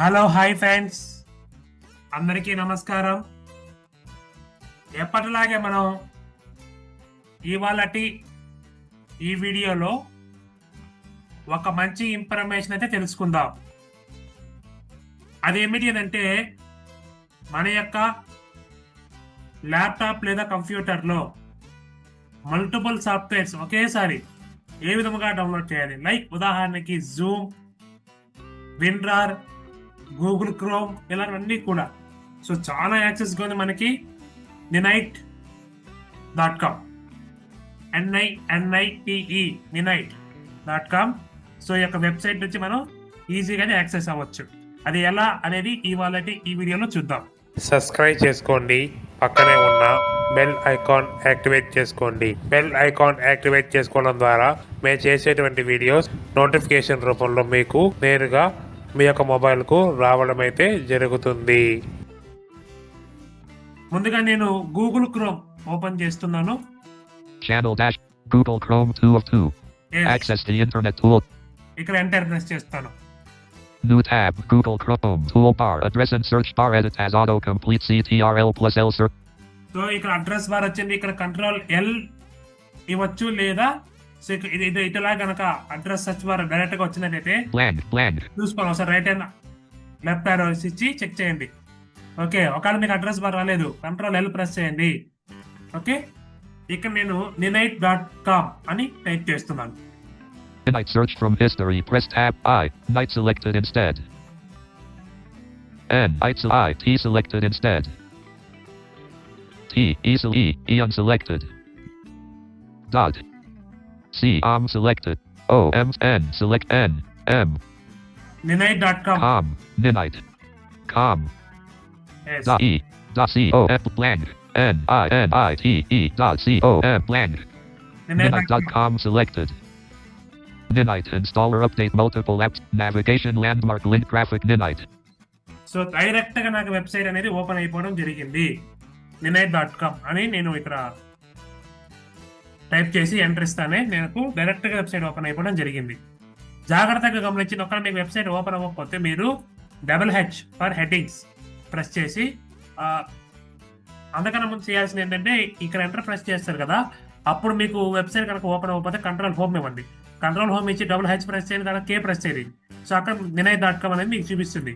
Hello hi friends అందరికీ నమస్కారం. ఎప్పటిలాగే మనం ఇవాళటి ఈ వీడియోలో ఒక మంచి ఇన్ఫర్మేషన్ అయితే తెలుసుకుందాం. అదేమిటి అంటే మన యొక్క ల్యాప్టాప్ లేదా కంప్యూటర్లో మల్టిపుల్ సాఫ్ట్వేర్స్ ఒకేసారి ఏ విధముగా డౌన్లోడ్ చేయాలి? లైక్ ఉదాహరణకి జూమ్ విన్రార్ గూగుల్ క్రోమ్ ఇలాంటివన్నీ కూడా. సో చాలా యాక్సెస్ ఉంది మనకి. Ninite dot com N I N I T E Ninite dot com so ఈ యొక్క వెబ్సైట్ నుంచి మనం ఈజీగానే యాక్సెస్ అవ్వచ్చు. అది ఎలా అనేది ఇవాళ ఈ వీడియోలో చూద్దాం. సబ్స్క్రైబ్ చేసుకోండి. పక్కనే ఉన్న బెల్ ఐకాన్ యాక్టివేట్ చేసుకోండి. బెల్ ఐకాన్ యాక్టివేట్ చేసుకోవడం ద్వారా మేము చేసేటువంటి వీడియోస్ నోటిఫికేషన్ రూపంలో మీకు నేరుగా మీ యొక్క మొబైల్కు రావడం అయితే జరుగుతుంది. ముందుగా నేను గూగుల్ క్రోమ్ ఓపెన్ చేస్తున్నాను. Channel dash Google Chrome 2 of 2 access internet tool ఇక్కడ ఎంటర్ ప్రెస్ చేస్తాను. New tab, Google Chrome, toolbar, address and search bar edit as autocomplete CTRL plus L So, ఇక్కడ అడ్రస్ బార్ వచ్చింది. ఇక్కడ control L ఇవ్వచ్చు లేదా so ఇది ఇటులా గనక address search bar డైరెక్ట్గా వచ్చినట్టయితే. చూసుకోండి ఒకసారి రైట్ హ్యాండ్ లెఫ్ట్ హ్యాండ్ ఇచ్చి చెక్ చేయండి ఓకే ఒకవేళ మీకు అడ్రస్ బార్ రాలేదు కంట్రోల్ ఎల్ ప్రెస్ చేయండి ఓకే ఇక్కడ నేను నినైట్ డాట్ కామ్ అని టైప్ చేస్తున్నాను Night search from history. Press tab I. Night selected instead. N. I. I. T selected instead. T. E. E. E unselected. Dot. C. Om selected. O. M. N. Select N. M. Ninite dot com Com. Ninite. Com. Dot E. Dot C. O. F. Blank. N. I. N. I. T. E. Dot C. O. F. Blank. Ninite Ninite.com selected. Ninite installer update multiple apps. Navigation landmark link graphic Ninite. So direct గా నాకు website అనేది open అయిపోవడం జరిగింది నినైట్ dot com అని నేను ఇక్కడ type చేసి enter ఇస్తానే నాకు డైరెక్ట్గా వెబ్సైట్ ఓపెన్ అయిపోవడం జరిగింది. జాగ్రత్తగా గమనించిన ఒకవేళ మీకు వెబ్సైట్ ఓపెన్ అవ్వకపోతే మీరు double H for headings press చేసి ఆ, అంతకన్నా ముందు చేయాల్సింది ఏంటంటే ఇక్కడ ఎంటర్ ప్రెస్ చేస్తారు కదా అప్పుడు మీకు వెబ్సైట్ కనుక ఓపెన్ అవ్వకపోతే కంట్రోల్ హోమ్ ఇవ్వండి. కంట్రోల్ హోమ్ ఇచ్చి డబుల్ హెచ్ ప్రెస్ చేయండి తర్వాత కే ప్రెస్ చేయండి. సో అక్కడ నినయ్ డాట్ కామ్ అనేది మీకు చూపిస్తుంది.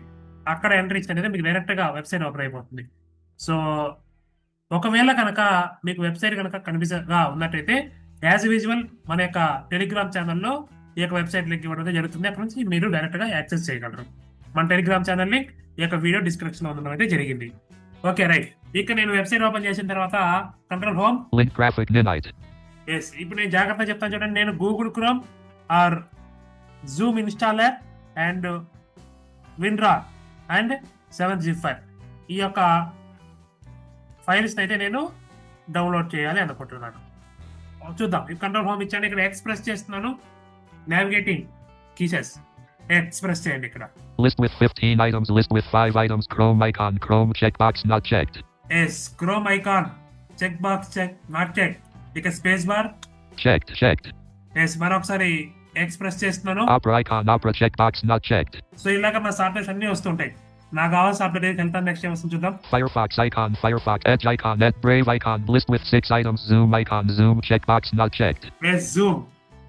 అక్కడ ఎంటర్ అనేది మీకు డైరెక్ట్గా వెబ్సైట్ ఓపెన్ అయిపోతుంది. సో ఒకవేళ కనుక మీకు వెబ్సైట్ కనుక కనిపిస్తగా ఉన్నట్టయితే యాజ్ విజువల్ మన యొక్క టెలిగ్రామ్ ఛానల్లో ఈ యొక్క వెబ్సైట్ లింక్ ఇవ్వడం జరుగుతుంది. అక్కడ నుంచి మీరు డైరెక్ట్గా యాక్సెస్ చేయగలరు. మన టెలిగ్రామ్ ఛానల్ లింక్ ఈ యొక్క వీడియో డిస్క్రిప్షన్లో ఉండడం అయితే జరిగింది. Okay right. ఇక నేను వెబ్సైట్ ఓపెన్ చేసిన తర్వాత కంట్రోల్ హోమ్. ఎస్ ఇప్పుడు నేను జాగ్రత్త చెప్తాను చూడండి. నేను Google Chrome or Zoom installer and WinRAR and seven Z five ఈ యొక్క ఫైల్స్ అయితే నేను డౌన్లోడ్ చేయాలి అనుకుంటున్నాను చూద్దాం ఈ కంట్రోల్ హోమ్ ఇచ్చాను ఇక్కడ ఎక్స్ప్రెస్ చేస్తున్నాను నావిగేటింగ్ కీసెస్ ఎక్స్ప్రెస్ చేయండి ఇక్కడ List with 15 items. List with 5 items. Chrome icon. Chrome checkbox not checked. Yes Chrome icon check box check not check ఇక space bar Checked. Checked. Yes మరొకసారి express చేస్తున్నాను Opera icon. Opera checkbox not checked. So ఇలాగ మన softwares అన్ని వస్తుంటాయి నాకు కావాల్సిన software వెళ్తాను నెక్స్ట్ ఏం వస్తుంది చూద్దాం Firefox icon. Firefox Edge icon. Net Brave icon. List with 6 items. Zoom icon. Zoom checkbox not checked. Yes zoom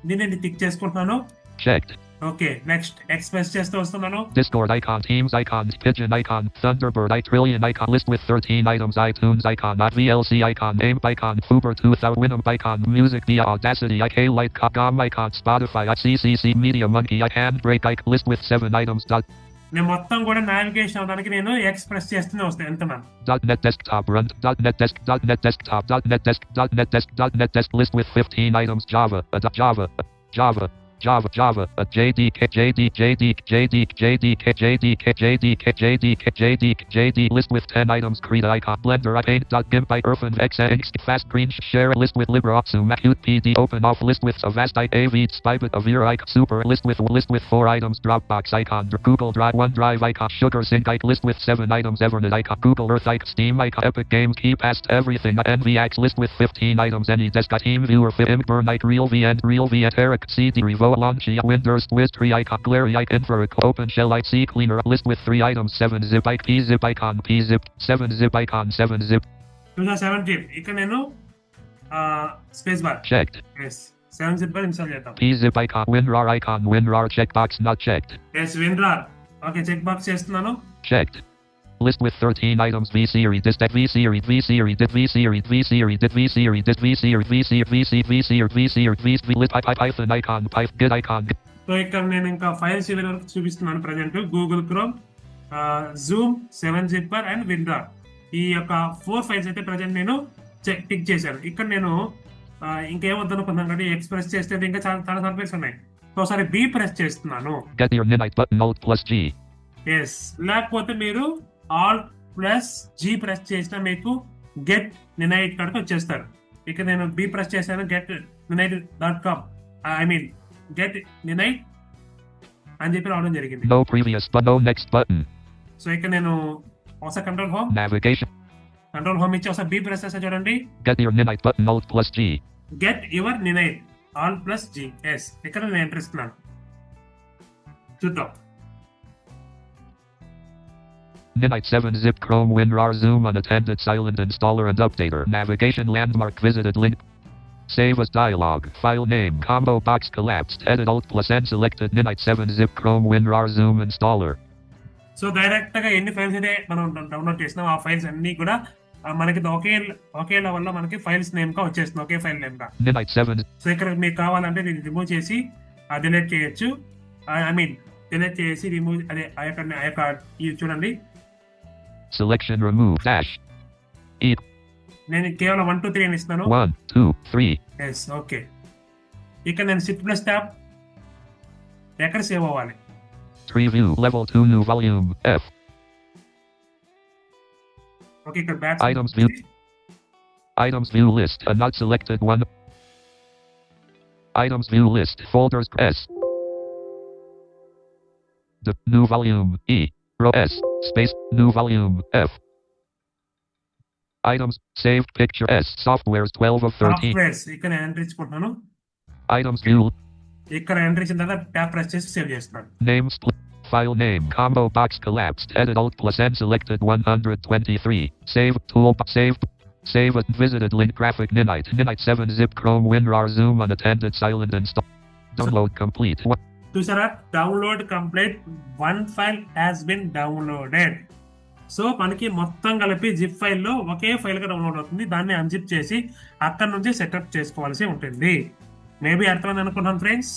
దీన్ని టిక్ చేసుకుంటున్నాను Checked. ఓకే నెక్స్ట్ ఎక్స్ప్రెస్ చేస్తూ వస్తున్నాను Discord icon, Teams icon, Pigeon icon, Thunderbird i Trillion icon, list with 13 items, iTunes icon, not VLC icon, AIM icon, Fuber 2000 Winamp icon, Music via Audacity, IK Light, GOM icon, Spotify, ICCC Media Monkey, I Handbrake icon, list with 7 items, dot, నేను మొత్తం కూడా navigation అవడానికి నేను express చేస్తూనే వస్తాను వెళ్తున్నాను dot .NET Desktop Run, dot .NET Desk, dot .NET Desktop, dot .NET Desk, dot .NET Desk, dot .NET Desk, list with 15 items, Java, uh, Java, Java, Java, Java, uh, JDK, JD, JD, JD, JDK, JDK, JDK, JDK, JDK, JD, list with 10 items, Krita icon, Blender, I paint, dot GIMP, I Irfan, XNX, Fast Green, share list with LibreOffice, Acute PD, open off list with Avast, AV, Spybit, Avira icon, Super, list with, list with 4 items, Dropbox icon, Google Drive, OneDrive icon, Sugar Sync icon, list with 7 items, Evernet icon, Google Earth icon, Steam icon, Epic Games, Key Past, everything, NVX, list with 15 items, Any Desk, Team Viewer, Fit, Burn, Night, Real VN, Real VN, Eric, CD, Revoke, Flow launch Windows twist tree icon glare icon for a open shell IC cleaner list with three items 7 zip icon P zip icon P zip 7 zip icon 7 zip two thousand seventeen ఇక్కడ నేను space bar checked. Yes seven zip bar install చేద్దాం P zip icon WinRAR icon WinRAR checkbox not checked. Yes WinRAR okay check box చేస్తున్నాను Checked. List with 13 items V series this that V series V series did V series V series did V series did V series V series V series V series V series V series list Py- Py- Python icon Python good icon so ఇక్కడ నేను ఇంకా files ఇవి వరకు చూపిస్తున్నాను present Google Chrome Zoom seven zipper and WinRAR ఈ యొక్క four files అయితే present నేను చెక్ టిక్ చేశాను ఇక్కడ నేను ఆ, ఇంకేమొద్దనుకున్నాను కానీ ఎక్స్ప్రెస్ చేస్తే ఇంకా చాలా చాలా సర్ఫేస్ ఉన్నాయి ఒకసారి బి ప్రెస్ చేస్తున్నాను get. ఎస్ లేకపోతే మీరు ఆల్ ప్లస్ జీ ప్రెస్ చేసినా మీకు గెట్ నినైట్ కాడికి వచ్చేస్తారు. ఇక నేను బి ప్రెస్ చేశాను get Ninite dot com. I mean get Ninite అని చెప్పి రావడం జరిగింది. No previous but no next button. So ఇక్కడ నేను ఒకసారి control home Navigation. Control home ఇచ్చి ఒకసారి బి ప్రెస్ చేస్తా చూడండి. Get your Ninite button. Alt plus G. Get your Ninite Alt plus G yes ఇక్కడ నేను ఎంటర్ ఇస్తున్నాను. చూద్దాం. Ninite 7 zip Chrome WinRAR Zoom unattended silent installer and updater. Navigation landmark visited link. Save as dialog. File name. Combo box collapsed. Edit Alt plus N selected Ninite 7 zip Chrome WinRAR Zoom installer. So direct గా ఎన్ని files అయితే మనం download చేసినాం ఆ files అన్ని కూడా ఆ, మనకి ఒకే ఒకే లెవెల్లో మనకి ఫైల్స్ నేమ్ గా వచ్చేస్తుంది ఒకే ఫైల్ నేమ్ గా Ninite 7 సో ఇక్కడ మీకు కావాలంటే దీన్ని రిమూవ్ చేసి డిలీట్ చేయొచ్చు ఐ మీన్ డిలీట్ చేసి రిమూవ్ అదే ఆ యొక్క ఆ యొక్క ఇది చూడండి selection remove dash. E నేను కేవలం వన్ టూ త్రీ అని ఇస్తున్నాను 1 2 3. ఎస్ ఓకే ఇక్కడ నేను సిట్ ప్లస్ ట్యాబ్ ఎక్కడ సేవ్ అవ్వాలి Tree view level 2 new volume F. Okay ఇక్కడ back Items view. Items view list. A not selected one. Items view list. Folders S. The new volume E. Row S. Space. New volume F. Items saved picture S. Softwares 12 of 13. Softwares ఇక్కడ నేను enter ఇచ్చుకుంటున్నాను Items view ఇక్కడ enter ఇచ్చిన తర్వాత tab press చేసి save చేస్తున్నాను name split. File name combo box collapsed. Edit Alt plus N selected 123. Save tool save save a visited link graphic Ninite Ninite 7 zip Chrome WinRAR Zoom unattended silent install. Download complete. One- చూసారా? Download complete. One file has been downloaded so మనకి మొత్తం కలిపి zip ఫైల్లో ఒకే ఫైల్గా download అవుతుంది. దాన్ని unzip చేసి అక్కడ నుంచి సెటప్ చేసుకోవాల్సి ఉంటుంది. మేబీ అర్థమైంది అనుకున్నాను ఫ్రెండ్స్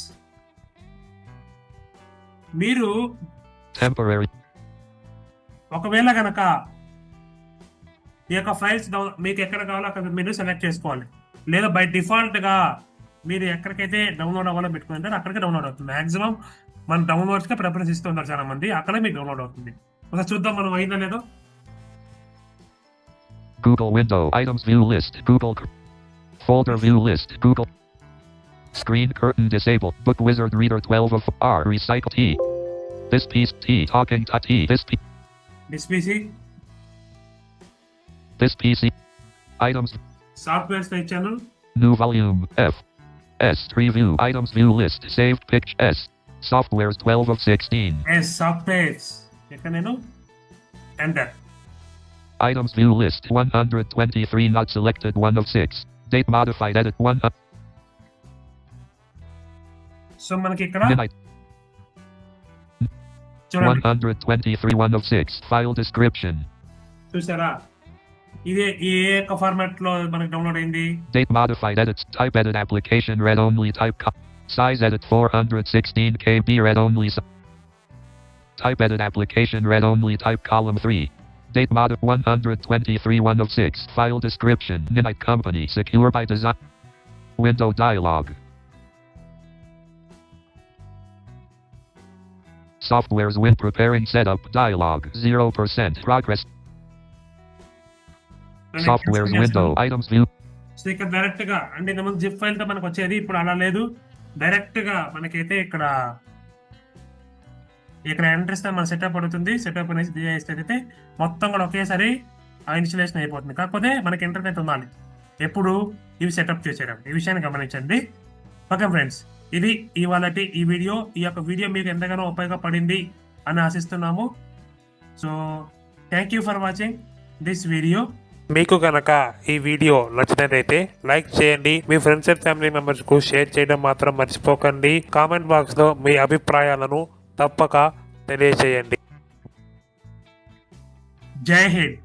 మీరు ఒకవేళ కనుక ఈ యొక్క ఫైల్స్ డౌన్ మీకు ఎక్కడ కావాలో అక్కడ మీరు సెలెక్ట్ చేసుకోవాలి. లేదా బై డిఫాల్ట్గా మీరు ఎక్కడికైతే డౌన్లోడ్ అవ్వాలో పెట్టుకుంటారో అక్కడికి డౌన్లోడ్ అవుతుంది మాక్సిమం మన డౌన్లోడ్స్కి ప్రిఫరెన్స్ ఇస్తున్నారు చాలా మంది అక్కడ మీకు డౌన్లోడ్ అవుతుంది ఒకసారి చూద్దాం మనం అయిందా లేదో Google window items view list Google folder view list Google screen curtain disabled book wizard reader 12 of R recycle T this piece T talking to T this P this PC this PC items softwares ఇచ్చాను New volume F. S. Preview. Items view list. Saved pitch S. Softwares 12 of 16. Yes softwares ఇక్కడ నేను enter Items view list 123 not selected 1 of 6. Date modified edit 1 uh, so మనకి ఇక్కడ midnight చూడండి 123 1 of 6. File description. చూసారా ఇదే ఈ ఏ యొక్క format లో మనకి డౌన్లోడ్ అయింది Date modified edits. Type edit application read only type co- size edit 416 KB read only si- type edit application read only type column 3 date mod 123 1 of 6 file description Ninite company secure by design window dialog softwares win preparing setup dialog 0% progress softwares window items view. So ఇక్కడ డైరెక్ట్గా అంటే ఇంతకుముందు zip ఫైల్తో మనకు వచ్చేది ఇప్పుడు అలా లేదు. డైరెక్ట్గా మనకైతే ఇక్కడ ఇక్కడ ఎంటర్ ఇస్తే మన సెటప్ పడుతుంది సెటప్ అయితే మొత్తం కూడా ఒకేసారి ఇన్స్టలేషన్ అయిపోతుంది. కాకపోతే మనకి ఇంటర్నెట్ ఉండాలి. ఎప్పుడు ఇవి సెటప్ చేసేయడం ఈ విషయాన్ని గమనించండి. ఓకే ఫ్రెండ్స్ ఇది ఇవాళ ఈ వీడియో. ఈ యొక్క వీడియో మీకు ఎంతగానో ఉపయోగపడింది అని ఆశిస్తున్నాము. So thank you for watching this video మీకు కనుక ఈ వీడియో నచ్చినట్లయితే లైక్ చేయండి. మీ ఫ్రెండ్స్ అండ్ ఫ్యామిలీ మెంబర్స్కు షేర్ చేయడం మాత్రం మర్చిపోకండి. కామెంట్ బాక్స్లో మీ అభిప్రాయాలను తప్పక తెలియజేయండి. జై హింద్.